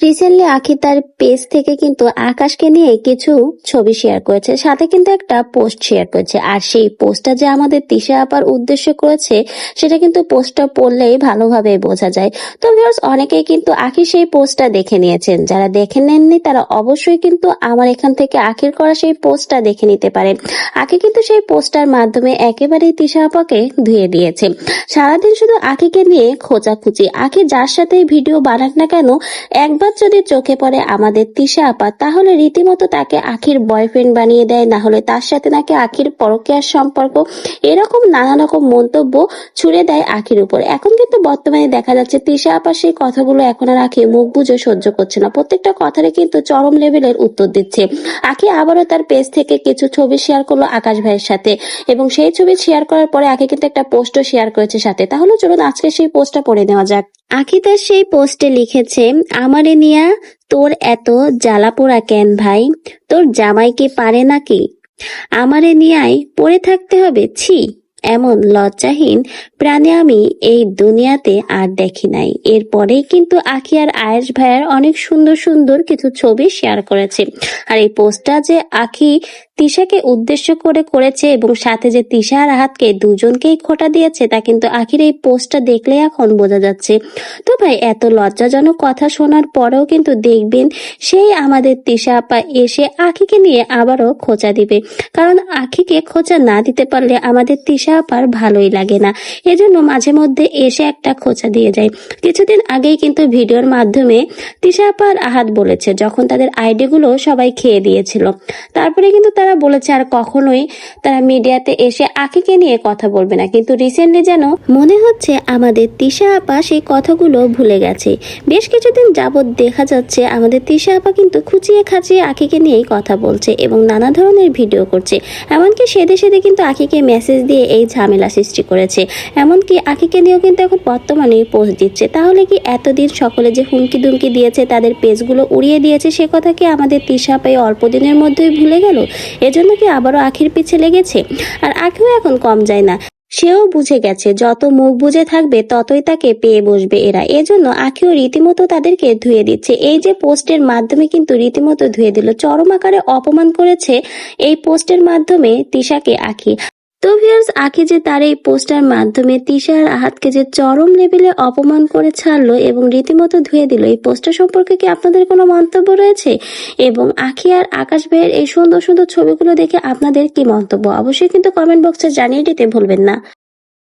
Recently আখি তার page থেকে কিন্তু আকাশকে নিয়ে কিছু ছবি শেয়ার করেছে। সাথে কিন্তু একটা পোস্ট শেয়ার করেছে। আর সেই পোস্টটা যে আমাদের তিশা আপার উদ্দেশ্য করেছে, সেটা কিন্তু পোস্টটা পড়লেই ভালোভাবে বোঝা যায়। তো ভিউয়ার্স অনেকেই কিন্তু আখি সেই পোস্টটা দেখে নিয়েছেন। যারা দেখে নেননি, তারা অবশ্যই কিন্তু আমার এখান থেকে আখির করা সেই পোস্টটা দেখে নিতে পারেন। আখি কিন্তু সেই পোস্টার মাধ্যমে একেবারেই তিশা আপাকে ধুয়ে দিয়েছে। সারাদিন শুধু আখিকে নিয়ে খোঁজাখুঁজি। আখি যার সাথে ভিডিও বানাক না কেন, একবার যদি চোখে পড়ে আমাদের তিশা আপা, তাহলে রীতিমতো তাকে আখির বয়ফ্রেন্ড বানিয়ে দেয়। না হলে তার সাথে নাকি আখির পরকীয়ার সম্পর্ক। এরকম নানা রকম মন্তব্য ছুড়ে দেয় আখির উপর। এখন কিন্তু বর্তমানে দেখা যাচ্ছে তিশা আপা সেই কথাগুলো এখন আর আখি মুখ বুঝে সহ্য করছে না। প্রত্যেকটা কথারে কিন্তু চরম লেভেলের উত্তর দিচ্ছে। আখি আবারও তার পেজ থেকে কিছু ছবি শেয়ার করল আকাশ ভাইয়ের সাথে। এবং সেই ছবি শেয়ার করার পরে আখি কিন্তু একটা পোস্টও শেয়ার করেছে সাথে। তাহলে চলুন আজকে সেই পোস্টটা পড়ে নেওয়া যাক। আখি তার সেই পোস্টে লিখেছে, আমারে নিয়া, তোর এত জ্বালা পোড়া কেন ভাই? তোর জামাইকে পারে নাকি? আমারে নিয়ায় পড়ে থাকতে হবে, ছি। এমন লজ্জাহীন প্রাণী আমি এই দুনিয়াতে আর দেখি নাই। এরপরেই কিন্তু আখি আর আয়েশ ভাইয়ার অনেক সুন্দর সুন্দর কিছু ছবি শেয়ার করেছে। আর এই পোস্টটা যে আখি তিশাকে উদ্দেশ্য করে করেছে এবং সাথে যে তিশা আর আহাতকে দুজনকেই খোটা দিয়েছে, তা কিন্তু আখির এই পোস্টটা দেখলে এখন বোঝা যাচ্ছে। তো ভাই, এত লজ্জাজনক কথা শোনার পরেও কিন্তু দেখবেন সেই আমাদের তিশা আপা এসে আখিকে নিয়ে আবারও খোঁচা দিবে। কারণ আখিকে খোঁচা না দিতে পারলে আমাদের তিশা আপার ভালোই লাগে না। এজন্য মাঝে মধ্যে এসে একটা খোঁচা দিয়ে যায়। কিছুদিন আগেই কিন্তু ভিডিওর মাধ্যমে তিশা আহাত বলেছে, যখন তাদের আইডিগুলো সবাই খেয়ে দিয়েছিল। তারপরে কিন্তু তারা বলেছে, আর কখনোই তারা মিডিয়াতে এসে আখিকে নিয়ে কথা বলবে না। কিন্তু রিসেন্টলি যেন মনে হচ্ছে আমাদের তিশা আপা সেই কথাগুলো ভুলে গেছে। বেশ কিছুদিন যাবৎ দেখা যাচ্ছে, আমাদের তিশা আপা কিন্তু খুঁচিয়ে খাচিয়ে আখিকে নিয়েই কথা বলছে এবং নানা ধরনের ভিডিও করছে। এমনকি সেদে সেদে কিন্তু আখিকে মেসেজ দিয়ে এই ঝামেলা সৃষ্টি করেছে। এমনকি আখিকে নিয়েও কিন্তু এখন বর্তমানে পোস্ট দিচ্ছে। তাহলে কি এতদিন সকলে যে হুমকি দুমকি দিয়েছে, তাদের পেজগুলো উড়িয়ে দিয়েছে, সে কথা কি আমাদের তিশা পাই অল্প দিনের মধ্যেই ভুলে গেল? এজন্য কি আবারও আখির পিছে লেগেছে? আর আখিও এখন কম যায় না। সেও বুঝে গেছে, যত মুখ বুঝে থাকবে, ততই তাকে পেয়ে বসবে এরা। এজন্য আখিও রীতিমতো তাদেরকে ধুয়ে দিচ্ছে। এই যে পোস্টের মাধ্যমে কিন্তু রীতিমতো ধুয়ে দিল। চরম আকারে অপমান করেছে এই পোস্টের মাধ্যমে তিশাকে আখি। তো ভিউয়ার্স আখি যে তার এই পোস্টার মাধ্যমে তিশা আর আহাতকে যে চরম লেভেলে অপমান করে ছাড়লো এবং রীতিমতো ধুয়ে দিল, এই পোস্টার সম্পর্কে কি আপনাদের কোনো মন্তব্য রয়েছে? এবং আখি আর আকাশ ভাইয়ের এই সুন্দর সুন্দর ছবিগুলো দেখে আপনাদের কি মন্তব্য? অবশ্যই কিন্তু কমেন্ট বক্সে জানিয়ে দিতে ভুলবেন না।